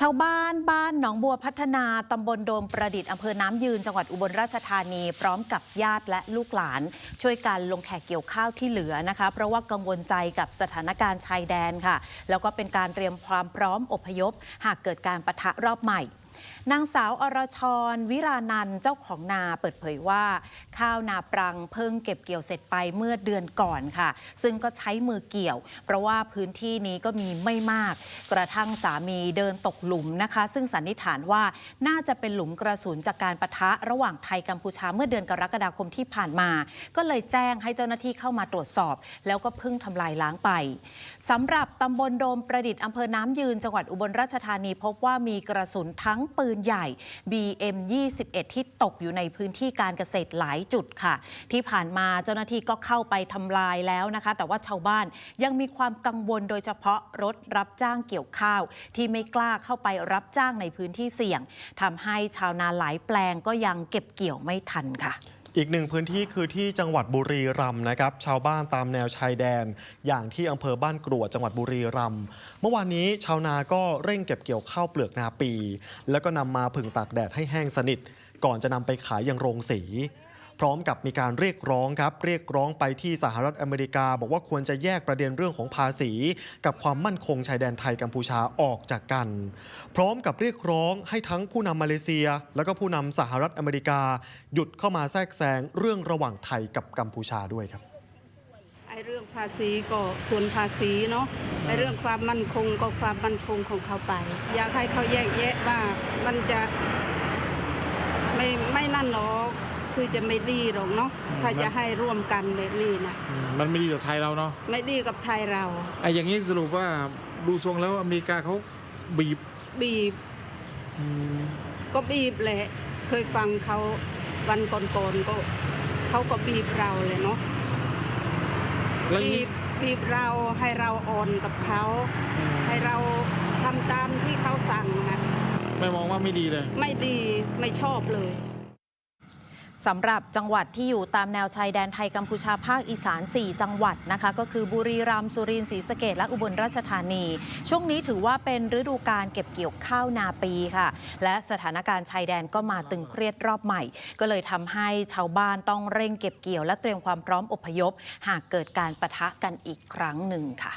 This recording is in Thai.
ชาวบ้านบ้านหนองบัวพัฒนาตำบลโดมประดิษฐ์อำเภอน้ำยืนจังหวัดอุบลราชธานีพร้อมกับญาติและลูกหลาน ช่วยกันลงแขกเกี่ยวข้าวที่เหลือนะคะ เพราะว่ากังวลใจกับสถานการณ์ชายแดนค่ะ แล้วก็เป็นการเตรียมความพร้อมอพยพ หากเกิดการปะทะรอบใหม่ นางสาวอรชร วิรานันท์เจ้าของนาเปิดเผยว่า ข้าวนาปรังเพิ่งเก็บเกี่ยวเสร็จไปเมื่อเดือนก่อนค่ะ ซึ่งก็ใช้มือเกี่ยว เพราะว่าพื้นที่นี้ก็มีไม่มาก กระทั่งสามีเดินตกหลุมนะคะ ซึ่งสันนิษฐานว่าน่าจะเป็นหลุมกระสุนจากการปะทะระหว่างไทยกัมพูชาเมื่อเดือนกรกฎาคมที่ผ่านมา ก็เลยแจ้งให้เจ้าหน้าที่เข้ามาตรวจสอบ แล้วก็เพิ่งทำลายล้างไปสำหรับตำบลโดมประดิษฐ์อำเภอน้ำยืนจังหวัดอุบลราชธานีพบว่ามีกระสุนทั้งปืนใหญ่ BM 21ที่ตกอยู่ในพื้นที่การเกษตรหลายจุดค่ะ ที่ผ่านมาเจ้าหน้าที่ก็เข้าไปทำลายแล้วนะคะ แต่ว่าชาวบ้านยังมีความกังวลโดยเฉพาะรถรับจ้างเกี่ยวข้าว ที่ไม่กล้าเข้าไปรับจ้างในพื้นที่เสี่ยงทำให้ชาวนาหลายแปลงก็ยังเก็บเกี่ยวไม่ทันค่ะ อีกหนึ่งพื้นที่คือที่จังหวัดบุรีรัมย์นะครับ ชาวบ้านตามแนวชายแดน อย่างที่อำเภอบ้านกรวดจังหวัดบุรีรัมย์เมื่อวานนี้ชาวนาก็เร่งเก็บเกี่ยวข้าวเปลือกนาปี แล้วก็นำมาผึ่งตากแดดให้แห้งสนิท ก่อนจะนำไปขายยังโรงสี พร้อมกับมีการเรียกร้องครับเรียกร้องไปที่สหรัฐอเมริกา บอกว่าควรจะแยกประเด็นเรื่องของภาษี กับความมั่นคงชายแดนไทยกัมพูชาออกจากกัน พร้อมกับเรียกร้องให้ทั้งผู้นำมาเลเซีย แล้วก็ผู้นำสหรัฐอเมริกา หยุดเข้ามาแทรกแซงเรื่องระหว่างไทยกับกัมพูชาด้วยครับไอเรื่องภาษีก็ส่วนภาษีเนาะไอเรื่องความมั่นคงก็ความมั่นคงของเขาไป อยากให้เขาแยกแยะว่ามันจะไม่ไม่นั่นหรอก คือจะไม่ดีหรอกเนาะถ้าจะให้ร่วมกันแบบนี้นะอืมมันไม่ดีต่อไทยเราเนาะไม่ดีกับไทยเราไอ้อย่างนี้สรุปว่าดูทรงแล้วอเมริกาเขาบีบบีบอืมก็บีบแหละ เคยฟังเขาวันก่อนๆก็เขาก็บีบเราเลยเนาะแล้วบีนี้บบีบเราให้เราอ่อนกับเขาอืมให้เราทำตามที่เขาสั่งนะไม่มองว่าไม่ดีเลย ไม่ดีไม่ชอบเลย สำหรับจังหวัดที่อยู่ตามแนวชายแดนไทยกัมพูชาภาคอีสาน 4 จังหวัดนะคะก็คือบุรีรัมย์สุรินทร์ศรีสะเกดและอุบลราชธานี ช่วงนี้ถือว่าเป็นฤดูการเก็บเกี่ยวข้าวนาปีค่ะ และสถานการณ์ชายแดนก็มาตึงเครียดรอบใหม่ ก็เลยทำให้ชาวบ้านต้องเร่งเก็บเกี่ยว และเตรียมความพร้อมอพยพ หากเกิดการปะทะกันอีกครั้งหนึ่งค่ะ